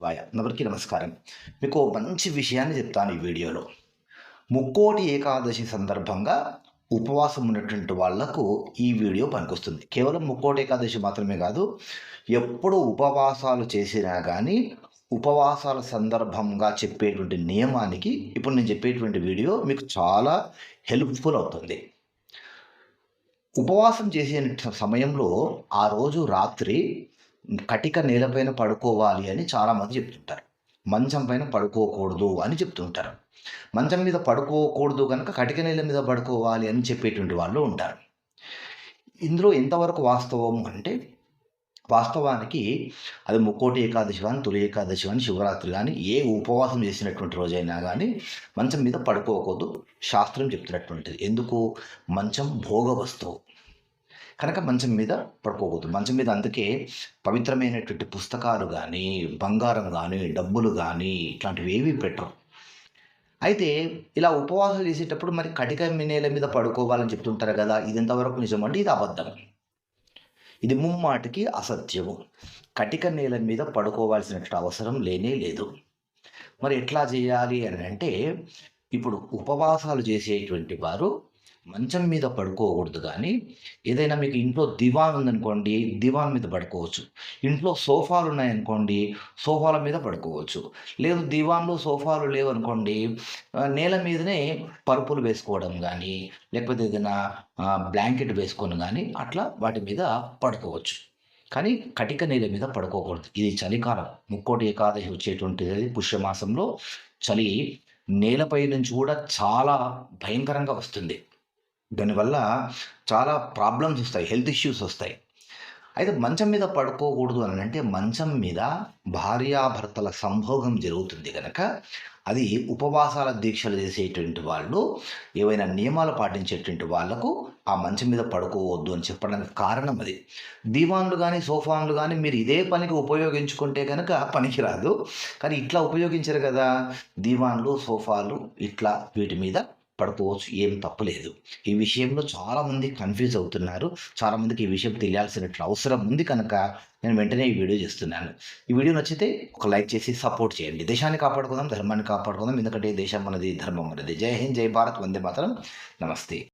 వాయ అందరికీ నమస్కారం. మీకు మంచి విషయాన్ని చెప్తాను ఈ వీడియోలో. ముక్కోటి ఏకాదశి సందర్భంగా ఉపవాసం ఉన్నటువంటి వాళ్ళకు ఈ వీడియో పనికొస్తుంది. కేవలం ముక్కోటి ఏకాదశి మాత్రమే కాదు ఎప్పుడు ఉపవాసాలు చేసినా కానీ ఉపవాసాల సందర్భంగా చెప్పేటువంటి నియమానికి ఇప్పుడు నేను చెప్పేటువంటి వీడియో మీకు చాలా హెల్ప్ఫుల్ అవుతుంది. ఉపవాసం చేసే సమయంలో ఆ రోజు రాత్రి కటిక నేలపైన పడుకోవాలి అని చాలామంది చెప్తుంటారు. మంచం పైన పడుకోకూడదు అని చెప్తుంటారు. మంచం మీద పడుకోకూడదు కనుక కటిక నేల మీద పడుకోవాలి అని చెప్పేటువంటి వాళ్ళు ఉంటారు. ఇందులో ఎంతవరకు వాస్తవం అంటే వాస్తవానికి అది ముక్కోటి ఏకాదశి కానీ తొలి ఏకాదశి కానీ శివరాత్రి కానీ ఏ ఉపవాసం చేసినటువంటి రోజైనా కానీ మంచం మీద పడుకోకూడదు. శాస్త్రం చెప్తున్నటువంటిది. ఎందుకు? మంచం భోగ వస్తువు కనుక మంచం మీద పడుకోకూడదు. మంచం మీద అందుకే పవిత్రమైనటువంటి పుస్తకాలు కానీ బంగారం కానీ డబ్బులు కానీ ఇట్లాంటివి ఏవి పెట్టరు. అయితే ఇలా ఉపవాసం చేసేటప్పుడు మరి కటిక నేల మీద పడుకోవాలని చెప్తుంటారు కదా ఇది ఎంతవరకు నిజం అంటే ఇది అబద్ధం. ఇది ముమ్మాటికి అసత్యము. కటిక నేల మీద పడుకోవాల్సిన అవసరం లేనే లేదు. మరి ఎట్లా చేయాలి అని అంటే ఇప్పుడు ఉపవాసాలు చేసేటువంటి వారు మంచం మీద పడుకోకూడదు కానీ ఏదైనా మీకు ఇంట్లో దివాన్ ఉందనుకోండి దివాన్ మీద పడుకోవచ్చు. ఇంట్లో సోఫాలు ఉన్నాయనుకోండి సోఫాల మీద పడుకోవచ్చు. లేదు దివాన్లు సోఫాలు లేవనుకోండి నేల మీదనే పరుపులు వేసుకోవడం కానీ లేకపోతే ఏదైనా బ్లాంకెట్ వేసుకొని కానీ అట్లా వాటి మీద పడుకోవచ్చు. కానీ కటిక నేల మీద పడుకోకూడదు. ఇది చలికాలం. ముక్కోటి ఏకాదశి వచ్చేటువంటిది పుష్యమాసంలో చలి నేలపై నుంచి కూడా చాలా భయంకరంగా వస్తుంది. దానివల్ల చాలా ప్రాబ్లమ్స్ వస్తాయి హెల్త్ ఇష్యూస్ వస్తాయి. అయితే మంచం మీద పడుకోకూడదు అని అంటే మంచం మీద భార్యాభర్తల సంభోగం జరుగుతుంది కనుక అది ఉపవాసాల దీక్షలు చేసేటువంటి వాళ్ళు ఏవైనా నియమాలు పాటించేటువంటి వాళ్ళకు ఆ మంచం మీద పడుకోవద్దు అని చెప్పడానికి కారణం అది. దీవాన్లు కానీ సోఫాన్లు కానీ మీరు ఇదే పనికి ఉపయోగించుకుంటే కనుక పనికిరాదు. కానీ ఇట్లా ఉపయోగించరు కదా దీవాన్లు సోఫాలు ఇట్లా వీటి మీద పడుకోవచ్చు ఏం తప్పలేదు ఈ విషయంలో చాలామంది కన్ఫ్యూజ్ అవుతున్నారు. చాలామందికి ఈ విషయం తెలియాల్సినట్లు అవసరం ఉంది కనుక నేను వెంటనే ఈ వీడియో చేస్తున్నాను. ఈ వీడియో నచ్చితే ఒక లైక్ చేసి సపోర్ట్ చేయండి. దేశాన్ని కాపాడుకుందాం ధర్మాన్ని కాపాడుకుందాం. ఎందుకంటే దేశం మనది ధర్మం మనది జై హింద్ జై భారత్ వందే మాత్రం. నమస్తే.